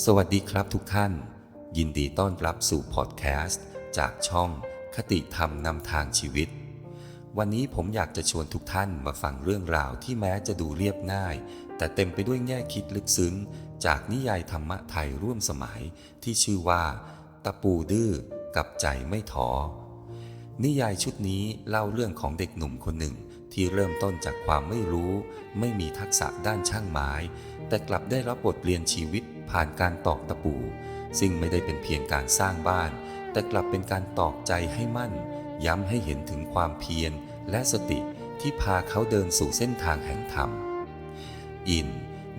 สวัสดีครับทุกท่าน ยินดีต้อนรับสู่พอดแคสต์ จากช่องคติธรรมนำทางชีวิต วันนี้ผมอยากจะชวนทุกท่านมาฟังเรื่องราวที่แม้จะดูเรียบง่าย แต่เต็มไปด้วยแง่คิดลึกซึ้ง จากนิยายธรรมะไทยร่วมสมัยที่ชื่อว่า ตะปูดื้อกับใจไม่ท้อนิยายชุดนี้เล่าเรื่องของเด็กหนุ่มคนหนึ่งที่เริ่มต้นจากความไม่รู้ ไม่มีทักษะด้านช่างไม้ แต่กลับได้รับบทเรียนชีวิต ผ่านการตอกตะปู ซึ่งไม่ได้เป็นเพียงการสร้างบ้าน แต่กลับเป็นการตอกใจให้มั่น ย้ำให้เห็นถึงความเพียรและสติที่พาเขาเดินสู่เส้นทางแห่งธรรม อิน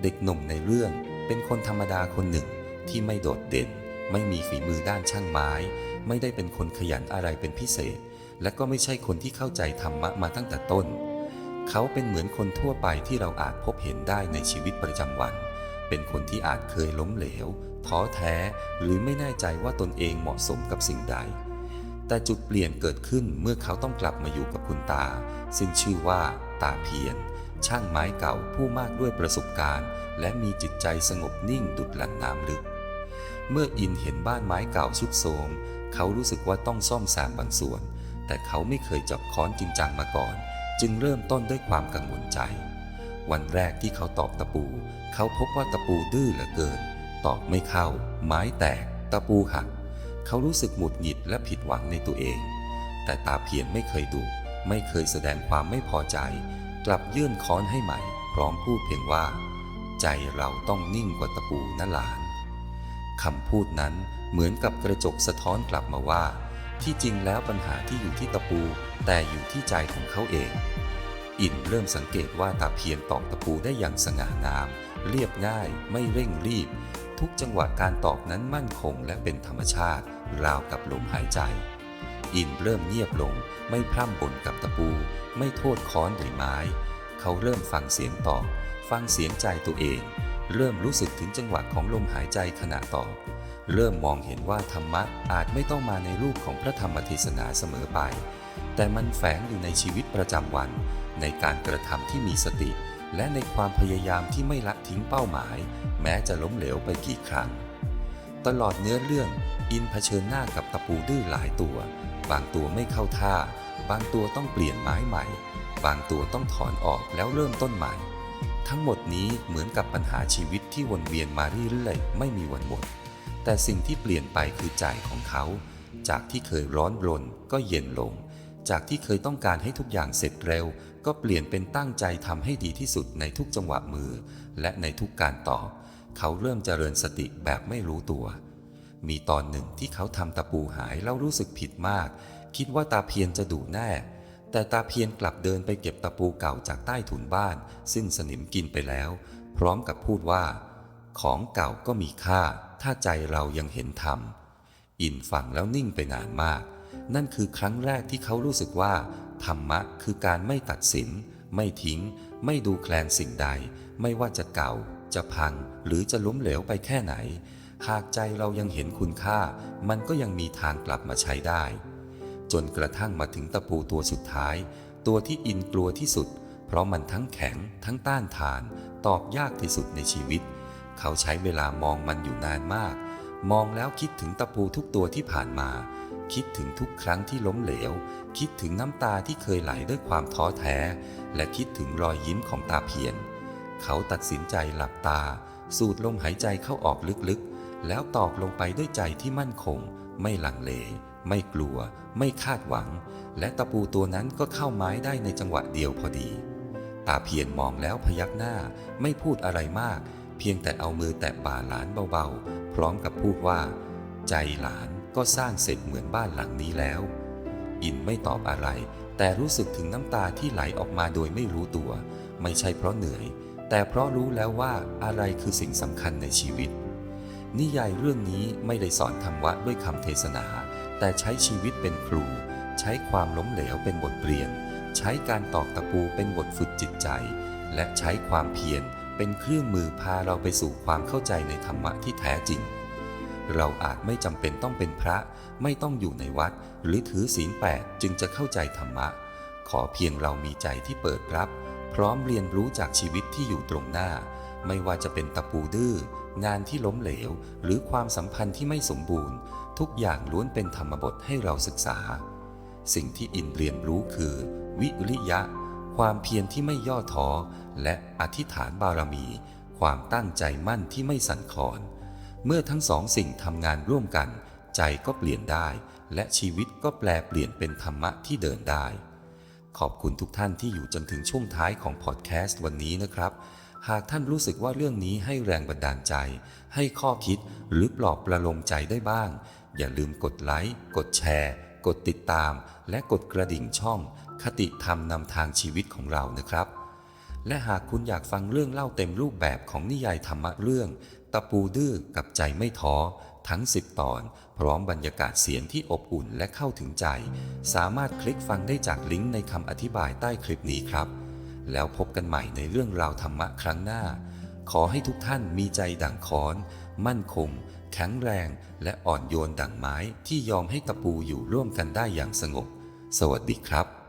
เด็กหนุ่มในเรื่องเป็นคนธรรมดาคนหนึ่งที่ไม่โดดเด่น ไม่มีฝีมือด้านช่างไม้ ไม่ได้เป็นคนขยันอะไรเป็นพิเศษ และก็ไม่ใช่คนที่เข้าใจธรรมะมาตั้งแต่ต้น เขาเป็นเหมือนคนทั่วไปที่เราอาจพบเห็นได้ในชีวิตประจำวัน เป็นคนที่อาจเคยล้มเหลวท้อแท้หรือไม่แน่ใจว่าตนเองเหมาะสมกับสิ่งใด แต่จุดเปลี่ยนเกิดขึ้นเมื่อเขาต้องกลับมาอยู่กับคุณตา ซึ่งชื่อว่า ตาเพียรช่างไม้เก่าผู้มากด้วยประสบการณ์ และมีจิตใจสงบนิ่งดุดหลังน้ำลึก เมื่ออินเห็นบ้านไม้เก่าชุดโทรมเขารู้สึกว่าต้องซ่อมแซมบางส่วน แต่เขาไม่เคยจับค้อนจริงจังมาก่อน จึงเริ่มต้นด้วยความกังวลใจ วันแรกที่เขาตอกตะปู เขาพบว่าตะปูดื้อเหลือเกิน ตอกไม่เข้า ไม้แตก ตะปูหัก เขารู้สึกหงุดหงิดและผิดหวังในตัวเอง แต่ตาเพียรไม่เคยดุไม่เคยแสดงความไม่พอใจ กลับยื่นค้อนให้ใหม่ พร้อมพูดเพียงว่า ใจเราต้องนิ่งกว่าตะปูนะหลานคำพูดนั้นเหมือนกับกระจกสะท้อนกลับมาว่า ที่จริงแล้วปัญหาที่อยู่ที่ตะปู แต่อยู่ที่ใจของเขาเอง อินเริ่มสังเกตว่าตาเพียรตอกตะปูได้อย่างสง่างาม เรียบง่ายไม่เร่งรีบ ทุกจังหวะการตอกนั้นมั่นคงและเป็นธรรมชาติ ราวกับลมหายใจ อินเริ่มเงียบลง ไม่พร่ำบ่นกับตะปู ไม่โทษค้อนหรือไม้ เขาเริ่มฟังเสียงตอก ฟังเสียงใจตัวเอง เริ่มรู้สึกถึงจังหวะของลมหายใจขณะตอกเริ่มมองเห็นว่าธรรมะอาจไม่ต้องมาในรูปของพระธรรมเทศนาเสมอไป แต่มันแฝงอยู่ในชีวิตประจำวัน ในการกระทำที่มีสติ และในความพยายามที่ไม่ละทิ้งเป้าหมาย แม้จะล้มเหลวไปกี่ครั้ง ตลอดเนื้อเรื่อง อินเผชิญหน้ากับตะปูดื้อหลายตัว บางตัวไม่เข้าท่า บางตัวต้องเปลี่ยนไม้ใหม่ บางตัวต้องถอนออกแล้วเริ่มต้นใหม่ ทั้งหมดนี้เหมือนกับปัญหาชีวิตที่วนเวียนมาเรื่อยๆไม่มีวันหมด แต่สิ่งที่เปลี่ยนไปคือใจของเขา จากที่เคยร้อนรนก็เย็นลง จากที่เคยต้องการให้ทุกอย่างเสร็จเร็ว ก็เปลี่ยนเป็นตั้งใจทำให้ดีที่สุดในทุกจังหวะมือ และในทุกการตอบ เขาเริ่มเจริญสติแบบไม่รู้ตัว มีตอนหนึ่งที่เขาทำตะปูหายแล้วรู้สึกผิดมาก คิดว่าตาเพียนจะดุแน่ แต่ตาเพียนกลับเดินไปเก็บตะปูเก่าจากใต้ถุนบ้าน ซึ่งสนิมกินไปแล้ว พร้อมกับพูดว่า ของเก่าก็มีค่า ถ้าใจเรายังเห็นธรรมอินฟังแล้วนิ่งไปนานมาก นั่นคือครั้งแรกที่เขารู้สึกว่า ธรรมะคือการไม่ตัดสิน ไม่ทิ้ง ไม่ดูแคลนสิ่งใด ไม่ว่าจะเก่า จะพัง หรือจะล้มเหลวไปแค่ไหน หากใจเรายังเห็นคุณค่า มันก็ยังมีทางกลับมาใช้ได้ จนกระทั่งมาถึงตะปูตัวสุดท้าย ตัวที่อินกลัวที่สุด เพราะมันทั้งแข็ง ทั้งต้านทาน ตอกยากที่สุดในชีวิต เขาใช้เวลามองมันอยู่นานมาก มองแล้วคิดถึงตะปูทุกตัวที่ผ่านมา คิดถึงทุกครั้งที่ล้มเหลว คิดถึงน้ำตาที่เคยไหลด้วยความท้อแท้ และคิดถึงรอยยิ้มของตาเพียรเขาตัดสินใจหลับตา สูดลมหายใจเข้าออกลึกๆ แล้วตอกลงไปด้วยใจที่มั่นคง ไม่ลังเล ไม่กลัว ไม่คาดหวัง และตะปูตัวนั้นก็เข้าไม้ได้ในจังหวะเดียวพอดี ตาเพียรมองแล้วพยักหน้า ไม่พูดอะไรมาก เพียงแต่เอามือแตะบ่าหลานเบาๆ พร้อมกับพูดว่า ใจหลาน ก็สร้างเสร็จเหมือนบ้านหลังนี้แล้ว อินไม่ตอบอะไร แต่รู้สึกถึงน้ำตาที่ไหลออกมาโดยไม่รู้ตัว ไม่ใช่เพราะเหนื่อย แต่เพราะรู้แล้วว่าอะไรคือสิ่งสำคัญในชีวิต นิยายเรื่องนี้ไม่ได้สอนธรรมะด้วยคำเทศนา แต่ใช้ชีวิตเป็นครู ใช้ความล้มเหลวเป็นบทเรียน ใช้การตอกตะปูเป็นบทฝึกจิตใจ และใช้ความเพียรเป็นเครื่องมือพาเราไปสู่ความเข้าใจในธรรมะที่แท้จริง เราอาจไม่จำเป็นต้องเป็นพระ ไม่ต้องอยู่ในวัด หรือถือศีลแปดจึงจะเข้าใจธรรมะ ขอเพียงเรามีใจที่เปิดรับ พร้อมเรียนรู้จากชีวิตที่อยู่ตรงหน้า ไม่ว่าจะเป็นตะปูดื้อ งานที่ล้มเหลว หรือความสัมพันธ์ที่ไม่สมบูรณ์ ทุกอย่างล้วนเป็นธรรมบทให้เราศึกษา สิ่งที่อินเรียนรู้คือ วิริยะ ความเพียรที่ไม่ย่อท้อและอธิษฐานบารมี ความตั้งใจมั่นที่ไม่สั่นคลอน เมื่อทั้งสองสิ่งทำงานร่วมกัน ใจก็เปลี่ยนได้ และชีวิตก็แปลเปลี่ยนเป็นธรรมะที่เดินได้ ขอบคุณทุกท่านที่อยู่จนถึงช่วงท้ายของพอดแคสต์วันนี้นะครับ หากท่านรู้สึกว่าเรื่องนี้ให้แรงบันดาลใจ ให้ข้อคิดหรือปลอบประโลมใจได้บ้าง อย่าลืมกดไลค์กดแชร์ กดติดตาม และกดกระดิ่งช่อง คติธรรมนำทางชีวิตของเรานะครับและหากคุณอยากฟังเรื่องเล่าเต็มรูปแบบของนิยายธรรมะเรื่อง ตะปูดื้อกับใจไม่ท้อทั้ง10ตอน พร้อมบรรยากาศเสียงที่อบอุ่นและเข้าถึงใจ สามารถคลิกฟังได้จากลิงก์ในคำอธิบายใต้คลิปนี้ครับ แล้วพบกันใหม่ในเรื่องราวธรรมะครั้งหน้า ขอให้ทุกท่านมีใจดั่งค้อน มั่นคง แข็งแรง และอ่อนโยนดั่งไม้ที่ยอมให้ตะปูอยู่ร่วมกันได้อย่างสงบ สวัสดีครับ